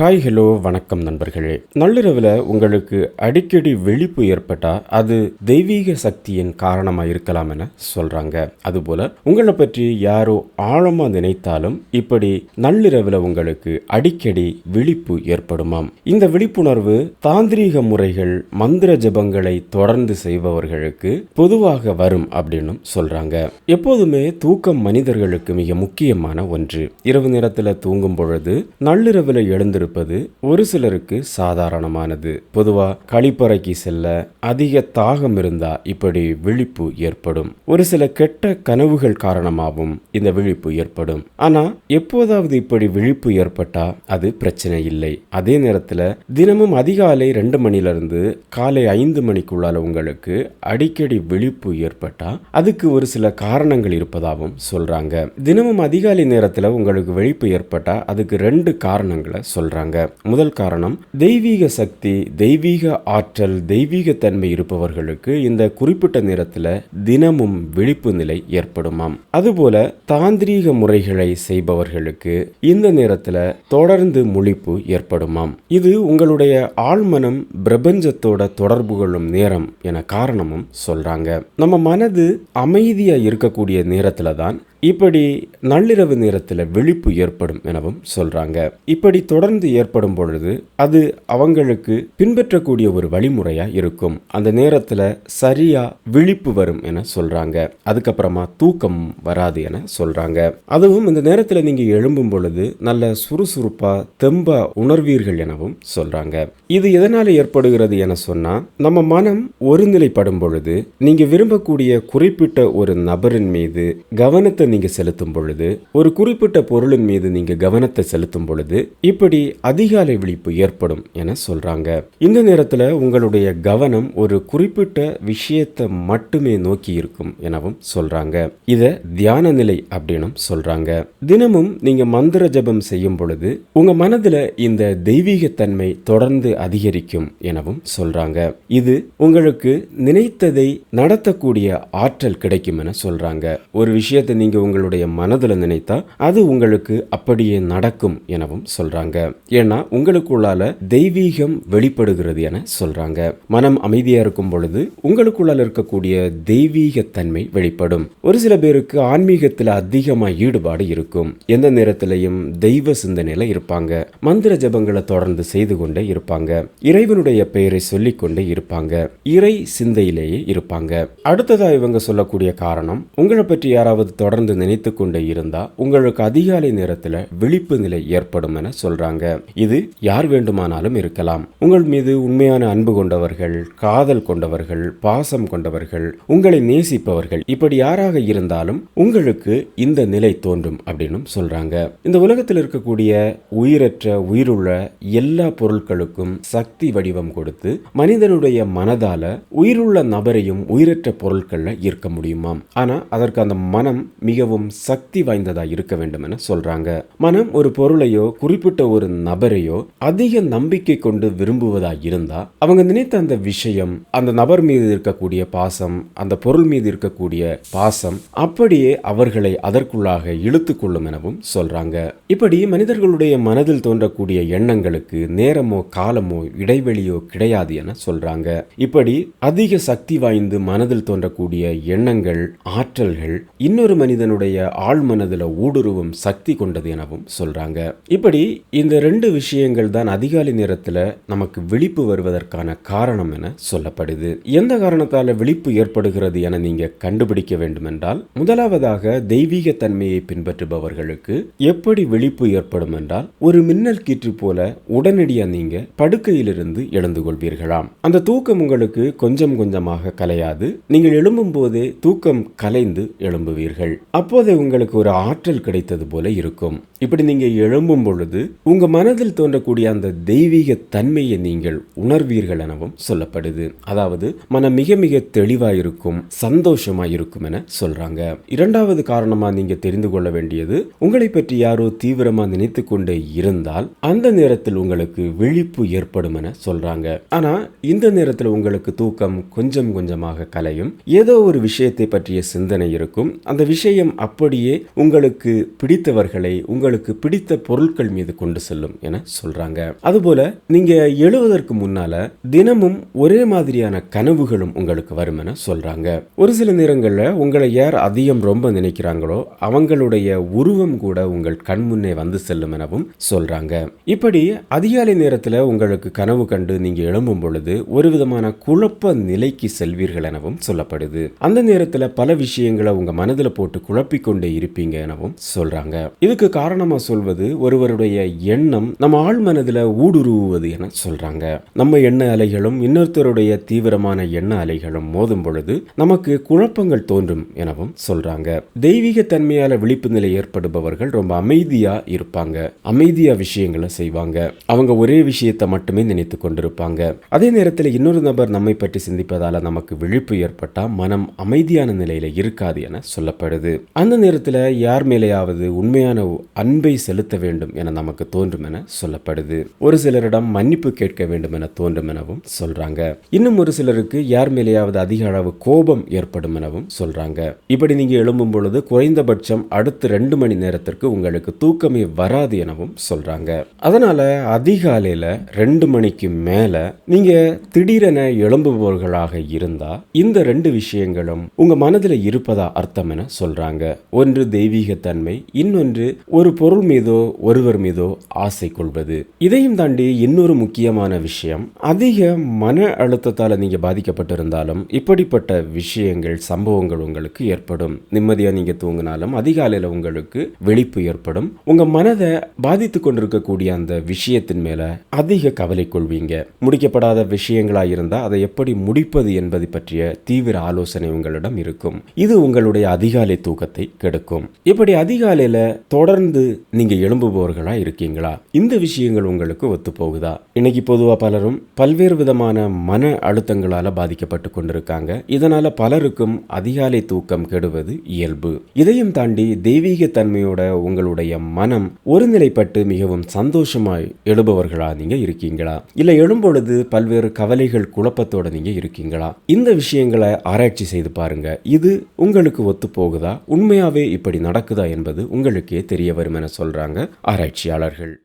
Hi hello வணக்கம் நண்பர்களே. நள்ளிரவில் உங்களுக்கு அடிக்கடி விழிப்பு ஏற்பட்டால் அது தெய்வீக சக்தியின் காரணமா இருக்கலாம் என சொல்றாங்க. அதுபோல் உங்களை பற்றி யாரோ ஆழமா நினைத்தாலும் இப்படி நள்ளிரவில் உங்களுக்கு அடிக்கடி விழிப்பு ஏற்படுமாம். இந்த விழிப்புணர்வு தாந்திரீக முறைகள் மந்திர ஜபங்களை தொடர்ந்து செய்பவர்களுக்கு பொதுவாக வரும் அப்படின்னு சொல்றாங்க. எப்போதுமே தூக்கம் மனிதர்களுக்கு மிக முக்கியமான ஒன்று. இரவு நேரத்தில் தூங்கும் பொழுது நள்ளிரவில் எழுந்திருப்பது ஒரு சிலருக்கு சாதாரணமானது. பொதுவா கழிப்பறைக்கு செல்ல அதிக தாகம் இருந்தா இப்படி விழிப்பு ஏற்படும். ஒரு சில கெட்ட கனவுகள் காரணமாகவும் இந்த விழிப்பு ஏற்படும். ஆனா எப்போதாவது இப்படி விழிப்பு ஏற்பட்டா அது பிரச்சனை இல்லை. அதே நேரத்துல தினமும் அதிகாலை ரெண்டு மணில இருந்து காலை ஐந்து மணிக்குள்ளால உங்களுக்கு அடிக்கடி விழிப்பு ஏற்பட்டா அதுக்கு ஒரு சில காரணங்கள் இருப்பதாகவும் சொல்றாங்க. தினமும் அதிகாலை நேரத்துல உங்களுக்கு விழிப்பு ஏற்பட்டா அதுக்கு ரெண்டு காரணங்களை சொல்றாங்க. முதல் காரணம் தெய்வீக சக்தி தெய்வீக ஆற்றல் தெய்வீக தன்மை இருப்பவர்களுக்கு இந்த குறிப்பிட்ட நேரத்தில் தினமும் விழிப்பு நிலை ஏற்படுமாம். அதுபோல தாந்திரீக முறைகளை செய்பவர்களுக்கு இந்த நேரத்தில் தொடர்ந்து முழிப்பு ஏற்படுமாம். இது உங்களுடைய ஆழ்மனம் பிரபஞ்சத்தோட தொடர்பு கொள்ளும் நேரம் என காரணமும் சொல்றாங்க. நம்ம மனது அமைதியா இருக்கக்கூடிய நேரத்துல தான் இப்படி நள்ளிரவு நேரத்தில் விழிப்பு ஏற்படும் எனவும் சொல்றாங்க. இப்படி தொடர்ந்து ஏற்படும் பொழுது அது அவங்களுக்கு பின்பற்றக்கூடிய ஒரு வழிமுறையா இருக்கும். அந்த நேரத்தில் சரியா விழிப்பு வரும் என சொல்றாங்க. அதுக்கப்புறமா தூக்கம் வராது என சொல்றாங்க. அதுவும் இந்த நேரத்தில் நீங்க எழும்பும் பொழுது நல்ல சுறுசுறுப்பா தெம்பாக உணர்வீர்கள் எனவும் சொல்றாங்க. இது எதனால ஏற்படுகிறது என சொன்னா நம்ம மனம் ஒருநிலைப்படும் பொழுது நீங்க விரும்பக்கூடிய குறிப்பிட்ட ஒரு நபரின் மீது கவனத்தை நீங்க செலுத்தும் பொழுது ஒரு குறிப்பிட்ட பொருளின் மீது நீங்க கவனத்தை செலுத்தும் பொழுது இப்படி அதிகாலை விழிப்பு ஏற்படும் என சொல்றாங்க. இந்த நேரத்துல உங்களுடைய கவனம் ஒரு குறிப்பிட்ட விஷயத்தை மட்டுமே நோக்கி இருக்கும் எனவும் சொல்றாங்க. இத தியான நிலை அப்படின்னும் சொல்றாங்க. தினமும் நீங்க மந்திர ஜபம் செய்யும் பொழுது உங்க மனதுல இந்த தெய்வீகத்தன்மை தொடர்ந்து அதிகரிக்கும் எனவும் சொல்றாங்க. இது உங்களுக்கு நினைத்ததை நடத்தக்கூடிய ஆற்றல் கிடைக்கும் என சொல்றாங்க. ஒரு விஷயத்தை நீங்க உங்களுடைய மனதுல நினைத்தா அது உங்களுக்கு அப்படியே நடக்கும் எனவும் சொல்றாங்க. ஏன்னா உங்களுக்குள்ளால தெய்வீகம் வெளிப்படுகிறது என சொல்றாங்க. மனம் அமைதியா இருக்கும் பொழுது உங்களுக்குள்ளால இருக்கக்கூடிய தெய்வீக தன்மை வெளிப்படும். ஒரு சில பேருக்கு ஆன்மீகத்துல அதிகமா ஈடுபாடு இருக்கும். எந்த நேரத்திலையும் தெய்வ சிந்தனையில இருப்பாங்க. மந்திர ஜபங்களை தொடர்ந்து செய்து கொண்டே இருப்பாங்க. இறைவனுடைய பெயரை சொல்லிக் கொண்டே இருப்பாங்க. இறை சிந்தையிலேயே இருப்பாங்க. அடுத்ததா இவங்க சொல்லக்கூடிய காரணம் உங்களை பற்றி யாராவது தொடர்ந்து நினைத்து கொண்டே இருந்தா உங்களுக்கு அதிகாலை நேரத்துல விழிப்பு நிலை ஏற்படும் என சொல்றாங்க. இது யார் வேண்டுமானாலும் இருக்கலாம். உங்கள் மீது உண்மையான அன்பு கொண்டவர்கள் காதல் கொண்டவர்கள் பாசம் கொண்டவர்கள் உங்களை நேசிப்பவர்கள் இப்படி யாராக இருந்தாலும் உங்களுக்கு இந்த நிலை தோன்றும் அப்படின்னு சொல்றாங்க. இந்த உலகத்தில் இருக்கக்கூடிய உயிரற்ற உயிருள்ள எல்லா பொருட்களுக்கும் சக்தி வடிவம் கொடுத்து மனிதனுடைய மனதால உயிருள்ள நபரையும் உயிரற்ற பொருட்கள்ல ஈர்க்க முடியுமாம் ஆனா அதற்கு அந்த மனம் மிகவும் சக்தி வாய்ந்ததா இருக்க வேண்டும் என சொல்றாங்க. மனம் ஒரு பொருளையோ குறிப்பிட்ட ஒரு நபரையோ அதிக நம்பிக்கை கொண்டு விரும்புவதா இருந்தா அவங்க நினைத்த அந்த விஷயம் அந்த நபர் மீது இருக்கக்கூடிய பாசம் அந்த பொருள் மீது இருக்கக்கூடிய பாசம் அப்படியே அவர்களை அதற்குள்ளாக இழுத்து கொள்ளும் எனவும் சொல்றாங்க. இப்படி மனிதர்களுடைய மனதில் தோன்றக்கூடிய எண்ணங்களுக்கு நேரமோ காலமோ இடைவெளியோ கிடையாது என சொல்றாங்க. இப்படி அதிக சக்தி வாய்ந்து மனதில் தோன்றக்கூடிய எண்ணங்கள் ஆற்றல்கள் இன்னொரு மனிதனுடைய ஆழ்மனதில் ஊடுருவும் சக்தி கொண்டது எனவும் சொல்றாங்க. இப்படி இந்த ரெண்டு விஷயங்கள் தான் அதிகாலை நேரத்தில் நமக்கு விழிப்பு வருவதற்கான காரணம் என சொல்லப்படுது. எந்த காரணத்தால் விழிப்பு ஏற்படுகிறது என நீங்கள் கண்டுபிடிக்க வேண்டுமென்றால் முதலாவதாக தெய்வீக தன்மையை பின்பற்றுபவர்களுக்கு எப்படி விழிப்பு ஏற்படும் என்றால் ஒரு மின்னல் கீற்று போல உடனடியாக நீங்கள் படுக்கையிலிருந்து எழுந்து கொள்வீர்களாம். அந்த தூக்கம் உங்களுக்கு கொஞ்சம் கொஞ்சமாக கலையாது. நீங்கள் எழும்பும் போதே தூக்கம் கலைந்து எழும்புவீர்கள். அப்போதே உங்களுக்கு ஒரு ஆற்றல் கிடைத்தது போல இருக்கும். இப்படி நீங்க எழும்பும் பொழுது உங்க மனதில் தோன்றக்கூடிய அந்த தெய்வீக தன்மையை நீங்கள் உணர்வீர்கள் எனவும் சொல்லப்படுது. அதாவது மனம் மிக மிக தெளிவா இருக்கும் சந்தோஷமா இருக்கும் என சொல்றாங்க. இரண்டாவது காரணமா நீங்க தெரிந்து கொள்ள வேண்டியது உங்களை பற்றி யாரோ தீவிரமா நினைத்து கொண்டே இருந்தால் அந்த நேரத்தில் உங்களுக்கு விழிப்பு ஏற்படும் என சொல்றாங்க. ஆனா இந்த நேரத்தில் உங்களுக்கு தூக்கம் கொஞ்சம் கொஞ்சமாக கலையும். ஏதோ ஒரு விஷயத்தை பற்றிய சிந்தனை இருக்கும். அந்த விஷயம் அப்படியே உங்களுக்கு பிடித்தவர்களை உங்கள் உங்களுக்கு பிடித்த பொருட்கள் மீது கொண்டு செல்லும் என சொல்றாங்க. அதுபோல நீங்க எழுவதற்கு முன்னால தினமும் ஒரே மாதிரியான கனவுகளும் உங்களுக்கு வரும் என சொல்றாங்க. ஒரு சில நேரங்களில் உங்களை யார் அதிகம் ரொம்ப நினைக்கிறாங்களோ அவங்களுடைய உருவம் கூட உங்கள் கண் முன்னே வந்து செல்லும் எனவும் சொல்றாங்க. இப்படி அதிகாலை நேரத்தில் உங்களுக்கு கனவு கண்டு நீங்க எழும்பும் பொழுது ஒரு விதமான குழப்ப நிலைக்கு செல்வீர்கள் எனவும் சொல்லப்படுது. அந்த நேரத்தில் பல விஷயங்களை உங்க மனதில் போட்டு குழப்பிக்கொண்டே இருப்பீங்க எனவும் சொல்றாங்க. இதுக்கு காரணம் உதாரணமாக சொல்வது ஒருவருடைய எண்ணம் நம்ம ஆழ் மனதில் ஊடுருவுவது என சொல்கிறாங்க நம்ம எண்ண அலைகளும் இன்னொருத்தருடைய தீவிரமான எண்ண அலைகளும் மோதும் பொழுது நமக்கு குழப்பங்கள் தோன்றும் எனவும் சொல்கிறாங்க தெய்வீக தன்மையால் விழிப்பு நிலை ஏற்படுபவர்கள் ரொம்ப அமைதியாக இருப்பாங்க. அமைதியாக விஷயங்களை செய்வாங்க. அவங்க ஒரே விஷயத்தை மட்டுமே நினைத்து கொண்டிருப்பாங்க. அதே நேரத்தில் இன்னொரு நபர் நம்மை பற்றி சிந்திப்பதால் நமக்கு விழிப்பு ஏற்பட்டால் மனம் அமைதியான நிலையில் இருக்காது என சொல்லப்படுது. அந்த நேரத்தில் யார் மேலேயாவது உண்மையான அன்பை செலுத்த வேண்டும் என நமக்கு தோன்றும் என சொல்லப்படுது. ஒரு சிலரிடம் மன்னிப்பு கேட்க வேண்டும் என தோன்றும் எனவும் சொல்றாங்க. இன்னும் ஒரு சிலருக்கு யார் மேலேயாவது அதிக அளவு கோபம் ஏற்படும் எனவும் சொல்றாங்க. இப்படி நீங்க எழும்பும் பொழுது குறைந்தபட்சம் அடுத்த ரெண்டு மணி நேரத்திற்கு உங்களுக்கு தூக்கமே வராது எனவும் சொல்றாங்க. அதனால அதிகாலையில ரெண்டு மணிக்கு மேல நீங்க திடீரென எழும்புபவர்களாக இருந்தா இந்த ரெண்டு விஷயங்களும் உங்க மனதில் இருப்பதா அர்த்தம் என சொல்றாங்க. ஒன்று தெய்வீகத்தன்மை இன்னொன்று ஒரு பொருள் மீதோ ஒருவர் மீதோ ஆசை கொள்வது. இதையும் தாண்டி இன்னொரு முக்கியமான விஷயம் அதிக மன அழுத்தத்தால் நீங்கள் பாதிக்கப்பட்டிருந்தாலும் இப்படிப்பட்ட விஷயங்கள் சம்பவங்கள் உங்களுக்கு ஏற்படும். நிம்மதியாக நீங்கள் தூங்கினாலும் அதிகாலையில் உங்களுக்கு வெளிப்பு ஏற்படும். உங்கள் மனதை பாதித்து கொண்டிருக்கக்கூடிய அந்த விஷயத்தின் மேலே அதிக கவலை கொள்வீங்க. முடிக்கப்படாத விஷயங்களாக இருந்தால் அதை எப்படி முடிப்பது என்பதை பற்றிய தீவிர ஆலோசனை உங்களிடம் இருக்கும். இது உங்களுடைய அதிகாலை தூக்கத்தை கெடுக்கும். இப்படி அதிகாலையில் தொடர்ந்து நீங்க எழும்புபவர்களா இருக்கீங்களா? இந்த விஷயங்கள் உங்களுக்கு ஒத்து போகுதா இன்னைக்கு பொதுவாக பலரும் பல்வேறு விதமான மன அழுத்தங்களால பாதிக்கப்பட்டு கொண்டிருக்காங்க. இதனால பலருக்கும் அதிகாலை தூக்கம் கெடுவது இயல்பு. இதையும் தாண்டி தெய்வீக தன்மையோட உங்களுடைய மனம் ஒருநிலைப்பட்டு மிகவும் சந்தோஷமாய் எழுபவர்களா நீங்க இருக்கீங்களா? இல்லை எழும்பொழுது பல்வேறு கவலைகள் குழப்பத்தோட நீங்க இருக்கீங்களா? இந்த விஷயங்களை ஆராய்ச்சி செய்து பாருங்க. இது உங்களுக்கு ஒத்து போகுதா உண்மையாவே இப்படி நடக்குதா என்பது உங்களுக்கே தெரிய வரும். என சொல்றாங்க ஆராய்ச்சியாளர்கள்.